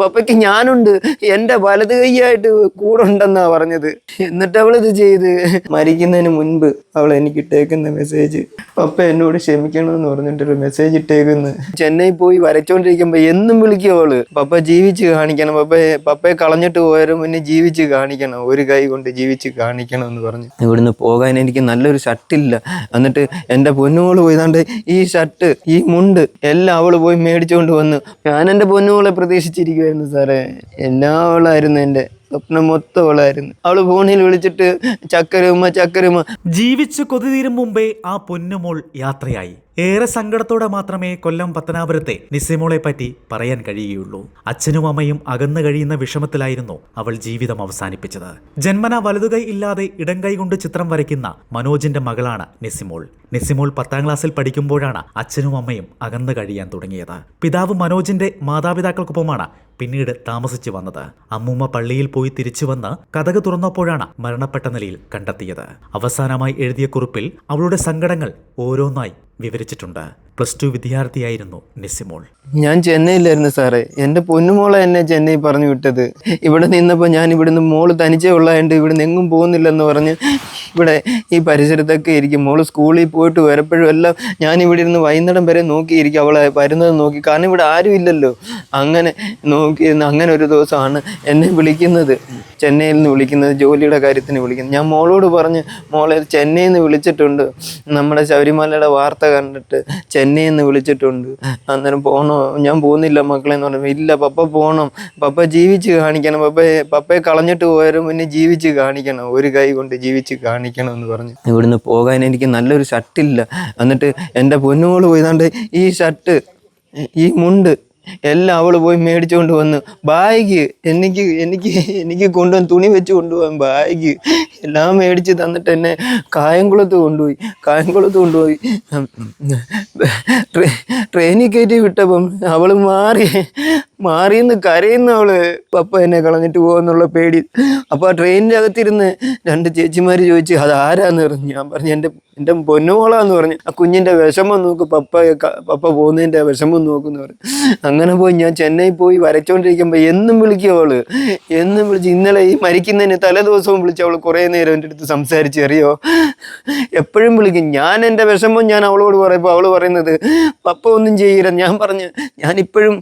പപ്പയ്ക്ക് ഞാനുണ്ട്. എന്റെ വലത് കൈയായിട്ട് കൂടെ ഉണ്ടെന്നാ പറഞ്ഞത്. എന്നിട്ട് അവൾ ഇത് ചെയ്ത്. മരിക്കുന്നതിന് മുൻപ് അവൾ എനിക്ക് ഇട്ടേക്കുന്ന മെസ്സേജ് പപ്പ എന്നോട് ക്ഷമിക്കണമെന്ന് പറഞ്ഞിട്ടൊരു മെസ്സേജ് ഇട്ടേക്കുന്നു. ചെന്നൈ പോയി വരച്ചോണ്ടിരിക്കുമ്പോ എന്നും വിളിക്കും അവൾ. പപ്പ ജീവിച്ച് കാണിക്കണം. പപ്പയെ പപ്പയെ കളഞ്ഞിട്ട് പോയാലും മുന്നേ ജീവിച്ച് കാണിക്കണം. ഒരു കൈ കൊണ്ട് ജീവിച്ച് കാണിക്കണം എന്ന് പറഞ്ഞു. ഇവിടുന്ന് പോകാൻ എനിക്ക് നല്ലൊരു ഷർട്ടില്ല എന്നിട്ട് എന്റെ പൊന്നുകൾ പോയതാണ്ട് ഈ ഷർട്ട് ഈ മുണ്ട് എല്ലാം അവൾ പോയി മേടിച്ചുകൊണ്ട് വന്നു. ഞാൻ എന്റെ പൊന്നുമോളെ പ്രതീക്ഷിച്ചിരിക്കുമായിരുന്നു സാറേ. എന്നാ അവളായിരുന്നു എന്റെ സ്വപ്നം മൊത്തം അവളായിരുന്നു. അവൾ ഫോണിൽ വിളിച്ചിട്ട് ചക്കരമ്മ ചക്കരമ്മ ജീവിച്ചു കൊതിതീരും മുമ്പേ ആ പൊന്നുമോൾ യാത്രയായി. ഏറെ സങ്കടത്തോടെ മാത്രമേ കൊല്ലം പത്തനാപുരത്തെ നിസിമോളെ പറ്റി പറയാൻ കഴിയുകയുള്ളൂ. അച്ഛനും അമ്മയും അകന്നു കഴിയുന്ന വിഷമത്തിലായിരുന്നു അവൾ ജീവിതം അവസാനിപ്പിച്ചത്. ജന്മന വലതുകൈ ഇല്ലാതെ ഇടം കൊണ്ട് ചിത്രം വരയ്ക്കുന്ന മനോജിന്റെ മകളാണ് നിസിമോൾ. നിസിമോൾ പത്താം ക്ലാസ്സിൽ പഠിക്കുമ്പോഴാണ് അച്ഛനും അമ്മയും അകന്നു കഴിയാൻ തുടങ്ങിയത്. പിതാവ് മനോജിന്റെ മാതാപിതാക്കൾക്കൊപ്പമാണ് പിന്നീട് താമസിച്ചു വന്നത്. അമ്മൂമ്മ പള്ളിയിൽ പോയി തിരിച്ചു വന്ന് കഥക് തുറന്നപ്പോഴാണ് മരണപ്പെട്ട നിലയിൽ കണ്ടെത്തിയത്. അവസാനമായി എഴുതിയ കുറിപ്പിൽ അവളുടെ സങ്കടങ്ങൾ ഓരോന്നായി വിവരിച്ചിട്ടുണ്ട് പ്ലസ് ടു വിദ്യാർത്ഥിയായിരുന്നു നിസിമോൾ. ഞാൻ ചെന്നൈയിലായിരുന്നു സാറേ. എന്റെ പൊന്നുമോളെ എന്നെ ചെന്നൈ പറഞ്ഞു വിട്ടത്. ഇവിടെ നിന്നപ്പോൾ ഞാൻ ഇവിടുന്ന് മോൾ തനിച്ചേ ഉള്ളതായിട്ട് ഇവിടുന്ന് എങ്ങും പോകുന്നില്ലെന്ന് പറഞ്ഞ് ഇവിടെ ഈ പരിസരത്തൊക്കെ ഇരിക്കും. മോൾ സ്കൂളിൽ പോയിട്ട് വരപ്പോഴും എല്ലാം ഞാൻ ഇവിടെ ഇരുന്ന് വൈകുന്നേരം വരെ നോക്കിയിരിക്കും അവളെ വരുന്നത് നോക്കി. കാരണം ഇവിടെ ആരും ഇല്ലല്ലോ. അങ്ങനെ നോക്കി അങ്ങനെ ഒരു ദിവസമാണ് എന്നെ വിളിക്കുന്നത്. ചെന്നൈയിൽ നിന്ന് വിളിക്കുന്നത് ജോലിയുടെ കാര്യത്തിന് വിളിക്കുന്നത്. ഞാൻ മോളോട് പറഞ്ഞ് മോളെ ചെന്നൈയിൽ നിന്ന് വിളിച്ചിട്ടുണ്ട്. നമ്മുടെ ശബരിമലയുടെ വാർത്ത കണ്ടിട്ട് ചെന്നൈയിൽ എന്ന് വിളിച്ചിട്ടുണ്ട് അന്നേരം പോണോ? ഞാൻ പോകുന്നില്ല മക്കളെ എന്ന് പറഞ്ഞു. ഇല്ല പപ്പ പോകണം പപ്പ ജീവിച്ച് കാണിക്കണം. പപ്പയെ പപ്പയെ കളഞ്ഞിട്ട് പോയാലും പിന്നെ ജീവിച്ച് കാണിക്കണം. ഒരു കൈ കൊണ്ട് ജീവിച്ച് കാണിക്കണം എന്ന് പറഞ്ഞു. ഇവിടുന്ന് പോകാൻ എനിക്ക് നല്ലൊരു ഷർട്ടില്ല എന്നിട്ട് എന്റെ പൊന്നുമോൾ പോയതാണ്ട് ഈ ഷർട്ട് ഈ മുണ്ട് എല്ലാം അവൾ പോയി മേടിച്ചുകൊണ്ട് വന്ന് ബാഗ് എനിക്ക് എനിക്ക് എനിക്ക് കൊണ്ടുവന്ന് തുണി വെച്ച് കൊണ്ടുപോകാൻ ബാഗ് എല്ലാം മേടിച്ച് തന്നിട്ട് എന്നെ കായംകുളത്ത് കൊണ്ടുപോയി കായംകുളത്ത് കൊണ്ടുപോയി. ട്രെ- ട്രെയിനിൽ കയറ്റി വിട്ടപ്പം അവൾ മാറി മാറിയെന്ന് കരയുന്ന അവൾ പപ്പ എന്നെ കളഞ്ഞിട്ട് പോകുന്നുള്ള പേടി. അപ്പോൾ ആ ട്രെയിനിന്റെ അകത്തിരുന്ന് രണ്ട് ചേച്ചിമാർ ചോദിച്ച് അത് ആരാന്ന് പറഞ്ഞു? ഞാൻ പറഞ്ഞു എന്റെ എന്റെ പൊന്നുമോളാന്ന് പറഞ്ഞു. ആ കുഞ്ഞിന്റെ വിഷമം നോക്ക് പപ്പ പപ്പ പോകുന്നതിന്റെ വിഷമം നോക്കുന്നു പറഞ്ഞു. അങ്ങനെ പോയി ഞാൻ ചെന്നൈ പോയി വരച്ചോണ്ടിരിക്കുമ്പോൾ എന്നും വിളിക്കും അവൾ. എന്നും വിളിച്ച് ഇന്നലെ ഈ മരിക്കുന്നതിന് തലേ ദിവസവും വിളിച്ച് അവൾ കുറേ നേരം എന്റെ അടുത്ത് സംസാരിച്ച് അറിയോ? എപ്പോഴും വിളിക്കും. ഞാൻ എന്റെ വിഷമം ഞാൻ അവളോട് പറയുമ്പോൾ അവൾ പറയുന്നത് പപ്പ ഒന്നും ചെയ്യില്ല. ഞാൻ പറഞ്ഞു ഞാനിപ്പോഴും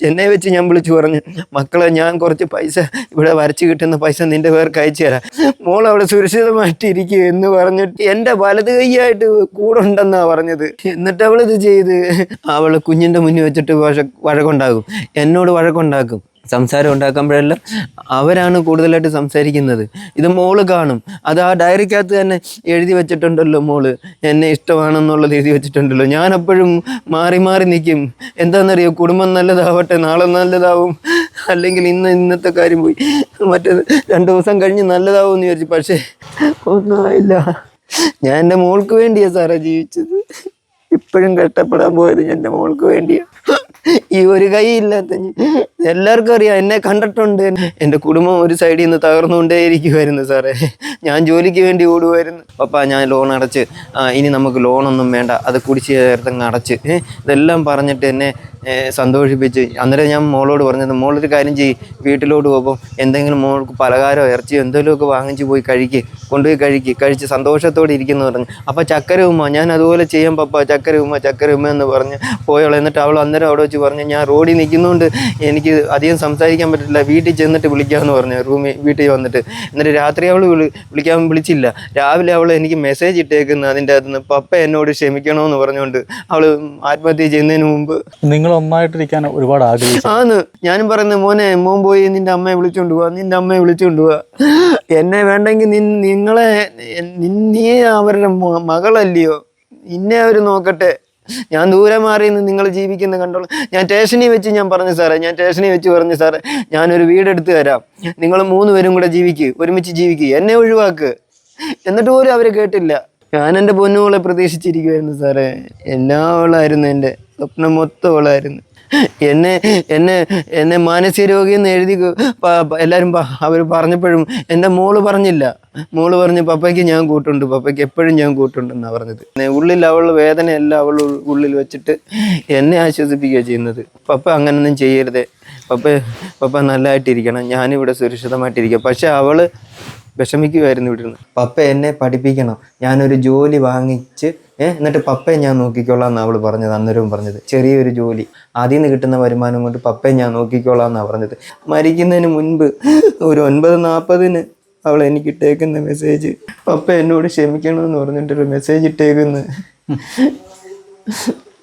ചെന്നൈ വെച്ച് ഞാൻ വിളിച്ചു പറഞ്ഞു മക്കളെ ഞാൻ കുറച്ച് പൈസ ഇവിടെ വരച്ച് കിട്ടുന്ന പൈസ നിന്റെ പേർക്ക് അയച്ചു തരാം. മോൾ അവിടെ സുരക്ഷിതമായിട്ടിരിക്കുക എന്ന് പറഞ്ഞിട്ട് എന്റെ വലത് കൈയായിട്ട് കൂടെ ഉണ്ടെന്നാ പറഞ്ഞത്. എന്നിട്ട് അവൾ ഇത് ചെയ്ത് അവൾ കുഞ്ഞിന്റെ മുന്നിൽ വെച്ചിട്ട് വഴ വഴക്കുണ്ടാകും എന്നോട് വഴക്കുണ്ടാക്കും. സംസാരം ഉണ്ടാക്കുമ്പോഴെല്ലാം അവരാണ് കൂടുതലായിട്ട് സംസാരിക്കുന്നത്. ഇത് മോൾ കാണും. അത് ആ ഡയറിക്കകത്ത് തന്നെ എഴുതി വെച്ചിട്ടുണ്ടല്ലോ മോൾ. എന്നെ ഇഷ്ടമാണെന്നുള്ളത് എഴുതി വെച്ചിട്ടുണ്ടല്ലോ. ഞാൻ അപ്പോഴും മാറി മാറി നിൽക്കും എന്താണെന്നറിയോ? കുടുംബം നല്ലതാവട്ടെ നാളെ നല്ലതാവും. അല്ലെങ്കിൽ ഇന്ന് ഇന്നത്തെ കാര്യം പോയി മറ്റേത് രണ്ട് ദിവസം കഴിഞ്ഞ് നല്ലതാവും എന്ന് വിചാരിച്ചു. പക്ഷേ ഒന്നുമായില്ല. ഞാൻ എന്റെ മോൾക്ക് വേണ്ടിയാണ് സാറേ ജീവിച്ചത്. ഇപ്പോഴും കഷ്ടപ്പെടാൻ പോയത് എന്റെ മോൾക്ക് വേണ്ടിയാ. ഈ ഒരു കൈ ഇല്ലാത്ത എല്ലാവർക്കും അറിയാം. എന്നെ കണ്ടിട്ടുണ്ട്. എന്റെ കുടുംബം ഒരു സൈഡിൽ നിന്ന് തകർന്നുകൊണ്ടേ ഇരിക്കുമായിരുന്നു സാറേ. ഞാൻ ജോലിക്ക് വേണ്ടി ഓടുമായിരുന്നു പപ്പ ഞാൻ ലോൺ അടച്ച് ഇനി നമുക്ക് ലോണൊന്നും വേണ്ട. അത് കുടിച്ച് ചേർത്തങ്ങ് അടച്ച്. ഇതെല്ലാം പറഞ്ഞിട്ട് എന്നെ സന്തോഷിപ്പിച്ച്. അന്നേരം ഞാൻ മോളോട് പറഞ്ഞത് മോളൊരു കാര്യം ചെയ്യും. വീട്ടിലോട്ട് പോകുമ്പോൾ എന്തെങ്കിലും മോൾക്ക് പലഹാരമോ ഇറച്ചിയോ എന്തെങ്കിലുമൊക്കെ വാങ്ങിച്ച് പോയി കഴിക്ക്. കൊണ്ടുപോയി കഴിക്ക്. കഴിച്ച് സന്തോഷത്തോടെ ഇരിക്കുന്നു പറഞ്ഞു. അപ്പോൾ ചക്കര ഉമ്മ ഞാൻ അതുപോലെ ചെയ്യാം പപ്പ. ചക്കര ഉമ്മ ചക്കര ഉമ്മ എന്ന് പറഞ്ഞ് പോയോളൂ. എന്നിട്ട് അവൾ അന്നേരം അവിടെ വെച്ച് പറഞ്ഞു ഞാൻ റോഡിൽ നിൽക്കുന്നതുകൊണ്ട് എനിക്ക് അധികം സംസാരിക്കാൻ പറ്റില്ല. വീട്ടിൽ ചെന്നിട്ട് വിളിക്കാമെന്ന് പറഞ്ഞു. റൂമിൽ വീട്ടിൽ വന്നിട്ട്. എന്നിട്ട് രാത്രി അവൾ വിളി വിളിക്കാൻ വിളിച്ചില്ല. രാവിലെ അവൾ എനിക്ക് മെസ്സേജ് ഇട്ടേക്കുന്നു. അതിന്റെ അകത്ത് നിന്ന് പപ്പ എന്നോട് ക്ഷമിക്കണമെന്ന് പറഞ്ഞുകൊണ്ട് അവൾ ആത്മഹത്യ ചെയ്യുന്നതിന് മുമ്പ് നിങ്ങൾ ഒന്നായിട്ടിരിക്കാൻ ഒരുപാട് ആഗ്രഹിച്ചു. ആന്ന്. ഞാനും പറയുന്നത് മോനെ മോൻ പോയി നിന്റെ അമ്മയെ വിളിച്ചുകൊണ്ട് പോവാ നിന്റെ അമ്മയെ വിളിച്ചുകൊണ്ട് പോവാ എന്നെ വേണ്ടെങ്കിൽ നിങ്ങളെ നിന്നെ നീ അവരുടെ മകളല്ലയോ. നിന്നെ അവർ നോക്കട്ടെ. ഞാൻ ദൂരെ മാറി നിന്ന് നിങ്ങൾ ജീവിക്കുന്ന കണ്ടോളൂ. ഞാൻ സ്റ്റേഷനിൽ വെച്ച് ഞാൻ പറഞ്ഞു സാറേ ഞാൻ സ്റ്റേഷനിൽ വെച്ച് പറഞ്ഞു സാറേ ഞാനൊരു വീടെടുത്ത് തരാം. നിങ്ങൾ മൂന്ന് പേരും കൂടെ ജീവിക്കുക ഒരുമിച്ച് ജീവിക്കുക എന്നെ ഒഴിവാക്ക്. എന്നിട്ട് പോലും അവർ കേട്ടില്ല. ഞാൻ എന്റെ പൊന്നുകളെ പ്രതീക്ഷിച്ചിരിക്കുമായിരുന്നു സാറേ. എല്ലാ അവളായിരുന്നു എന്റെ സ്വപ്നം മൊത്തം അവളായിരുന്നു. എന്നെ എന്നെ എന്നെ മാനസിക രോഗിയെന്ന് എഴുതി പ- പ- എല്ലാവരും അവർ പറഞ്ഞപ്പോഴും എന്റെ മോൾ പറഞ്ഞില്ല. മോൾ പറഞ്ഞ് പപ്പയ്ക്ക് ഞാൻ കൂട്ടുണ്ട് പപ്പയ്ക്ക് എപ്പോഴും ഞാൻ കൂട്ടുണ്ടെന്നാണ് പറഞ്ഞത്. എന്നെ ഉള്ളിൽ അവൾ വേദനയെല്ലാം അവൾ ഉള്ളിൽ വെച്ചിട്ട് എന്നെ ആശ്വസിപ്പിക്കുക ചെയ്യുന്നത്. പപ്പ അങ്ങനൊന്നും ചെയ്യരുത്. പപ്പ പപ്പ നല്ലതായിട്ടിരിക്കണം. ഞാനിവിടെ സുരക്ഷിതമായിട്ടിരിക്കുക പക്ഷെ അവൾ വിഷമിക്കുമായിരുന്നു ഇവിടെ പപ്പ എന്നെ പഠിപ്പിക്കണം. ഞാനൊരു ജോലി വാങ്ങിച്ച് ഏഹ് എന്നിട്ട് പപ്പയെ ഞാൻ നോക്കിക്കോളാം എന്നാണ് അവൾ പറഞ്ഞത് അന്നേരവും പറഞ്ഞത്. ചെറിയൊരു ജോലി. ആദ്യം നിന്ന് കിട്ടുന്ന വരുമാനം കൊണ്ട് പപ്പയെ ഞാൻ നോക്കിക്കോളാം എന്നാണ് പറഞ്ഞത്. മരിക്കുന്നതിന് മുൻപ് ഒരു ഒൻപത് നാൽപ്പതിന് അവൾ എനിക്ക് ഇട്ടേക്കുന്ന മെസ്സേജ് പപ്പ എന്നോട് ക്ഷമിക്കണമെന്ന് പറഞ്ഞിട്ടൊരു മെസ്സേജ് ഇട്ടേക്കുന്നു.